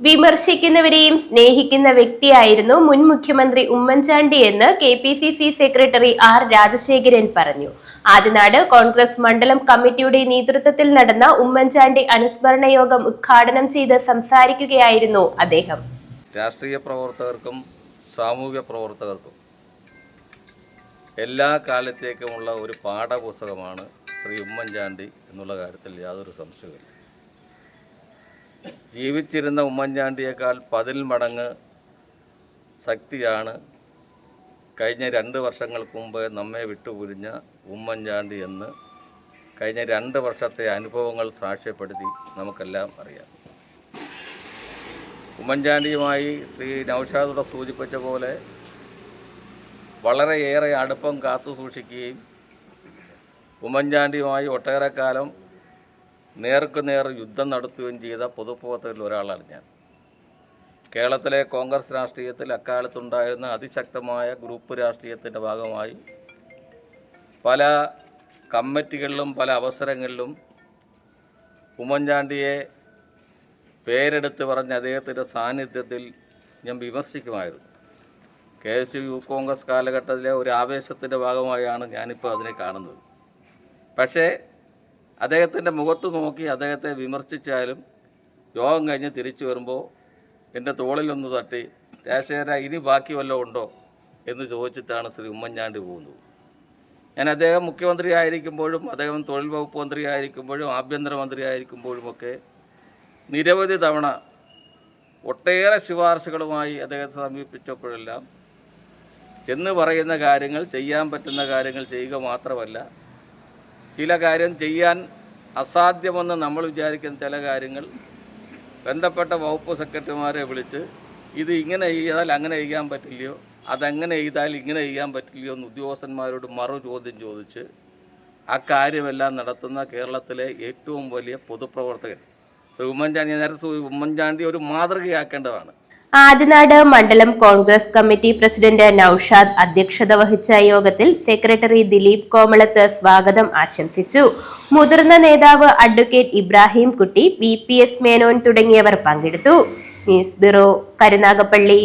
വിമർശിക്കുന്നവരെയും സ്നേഹിക്കുന്ന വ്യക്തിയായിരുന്നു മുൻ മുഖ്യമന്ത്രി ഉമ്മൻചാണ്ടി എന്ന് K P C C secretary R Rajasekharan പറഞ്ഞു. ആദ്യനാട് കോൺഗ്രസ് മണ്ഡലം കമ്മിറ്റിയുടെ നേതൃത്വത്തിൽ നടന്ന ഉമ്മൻചാണ്ടി അനുസ്മരണ യോഗം ഉദ്ഘാടനം ചെയ്ത് സംസാരിക്കുകയായിരുന്നു അദ്ദേഹം. രാഷ്ട്രീയ പ്രവർത്തകർക്കും സാമൂഹ്യ പ്രവർത്തകർക്കും എല്ലാ കാലത്തേക്കുമുള്ള ഒരു പാഠപുസ്തകമാണ് ശ്രീ ഉമ്മൻചാണ്ടി എന്നുള്ള കാര്യത്തിൽ യാതൊരു സംശയവുമില്ല. ജീവിച്ചിരുന്ന ഉമ്മൻചാണ്ടിയേക്കാൾ പതിൽ മടങ്ങ് ശക്തിയാണ് കഴിഞ്ഞ രണ്ട് വർഷങ്ങൾക്ക് മുമ്പ് നമ്മെ വിട്ടുപുരിഞ്ഞ ഉമ്മൻചാണ്ടി എന്ന് കഴിഞ്ഞ രണ്ട് വർഷത്തെ അനുഭവങ്ങൾ സാക്ഷ്യപ്പെടുത്തി നമുക്കെല്ലാം അറിയാം. ഉമ്മൻചാണ്ടിയുമായി ശ്രീ നൌഷാദുടെ സൂചിപ്പിച്ച പോലെ വളരെയേറെ അടുപ്പം കാത്തു സൂക്ഷിക്കുകയും ഉമ്മൻചാണ്ടിയുമായി ഒട്ടേറെ കാലം നേർക്ക് നേർ യുദ്ധം നടത്തുകയും ചെയ്ത പൊതുപ്രവർത്തകരിൽ ഒരാളാണ് ഞാൻ. കേരളത്തിലെ കോൺഗ്രസ് രാഷ്ട്രീയത്തിൽ അക്കാലത്തുണ്ടായിരുന്ന അതിശക്തമായ ഗ്രൂപ്പ് രാഷ്ട്രീയത്തിന്റെ ഭാഗമായി പല കമ്മിറ്റികളിലും പല അവസരങ്ങളിലും ഉമ്മൻചാണ്ടിയെ പേരെടുത്ത് പറഞ്ഞ അദ്ദേഹത്തിന്റെ സാന്നിധ്യത്തിൽ ഞാൻ വിമർശിക്കുമായിരുന്നു. കെ എസ് യു കോൺഗ്രസ് കാലഘട്ടത്തിലെ ഒരു ആവേശത്തിന്റെ ഭാഗമായാണ് ഞാനിപ്പോൾ അതിനെ കാണുന്നത്. പക്ഷേ അദ്ദേഹത്തിന്റെ മുഖത്ത് നോക്കി അദ്ദേഹത്തെ വിമർശിച്ചാലും യോഗം കഴിഞ്ഞ് തിരിച്ചു വരുമ്പോൾ എന്റെ തോളിലൊന്ന് തട്ടി രാജശേഖര ഇനി ബാക്കി വല്ലതും ഉണ്ടോ? എന്ന് ചോദിച്ചിട്ടാണ് ശ്രീ ഉമ്മൻചാണ്ടി പോകുന്നത്. ഞാൻ അദ്ദേഹം മുഖ്യമന്ത്രി ആയിരിക്കുമ്പോഴും അദ്ദേഹം തൊഴിൽ വകുപ്പ് മന്ത്രി ആയിരിക്കുമ്പോഴും ആഭ്യന്തരമന്ത്രി ആയിരിക്കുമ്പോഴുമൊക്കെ നിരവധി തവണ ഒട്ടേറെ ശുപാർശകളുമായി അദ്ദേഹത്തെ സമീപിച്ചപ്പോഴെല്ലാം ചെന്ന് പറയുന്ന കാര്യങ്ങൾ ചെയ്യാൻ പറ്റുന്ന കാര്യങ്ങൾ ചെയ്യുക മാത്രമല്ല ചില കാര്യം ചെയ്യാൻ അസാധ്യമെന്ന് നമ്മൾ വിചാരിക്കുന്ന ചില കാര്യങ്ങൾ ബന്ധപ്പെട്ട വകുപ്പ് സെക്രട്ടറിമാരെ വിളിച്ച് ഇത് ഇങ്ങനെ ചെയ്താൽ അങ്ങനെ ചെയ്യാൻ പറ്റില്ലയോ അതെങ്ങനെ ചെയ്താൽ ഇങ്ങനെ ചെയ്യാൻ പറ്റില്ലയോ എന്ന് ഉദ്യോഗസ്ഥന്മാരോട് മറു ചോദ്യം ചോദിച്ച് ആ കാര്യമെല്ലാം നടത്തുന്ന കേരളത്തിലെ ഏറ്റവും വലിയ പൊതുപ്രവർത്തകൻ ശ്രീ ഉമ്മൻചാണ്ടി. നേരത്തെ ഉമ്മൻചാണ്ടി ഒരു മാതൃകയാക്കേണ്ടതാണ്. ആദിനാട് മണ്ഡലം കോൺഗ്രസ് കമ്മിറ്റി പ്രസിഡന്റ് നൌഷാദ് അധ്യക്ഷത വഹിച്ച യോഗത്തിൽ സെക്രട്ടറി ദിലീപ് കോമളത്ത് സ്വാഗതം ആശംസിച്ചു. മുതിർന്ന നേതാവ് advocate Ibrahim Kutty B P S Menon തുടങ്ങിയവർ പങ്കെടുത്തു. News bureau Karunagappally.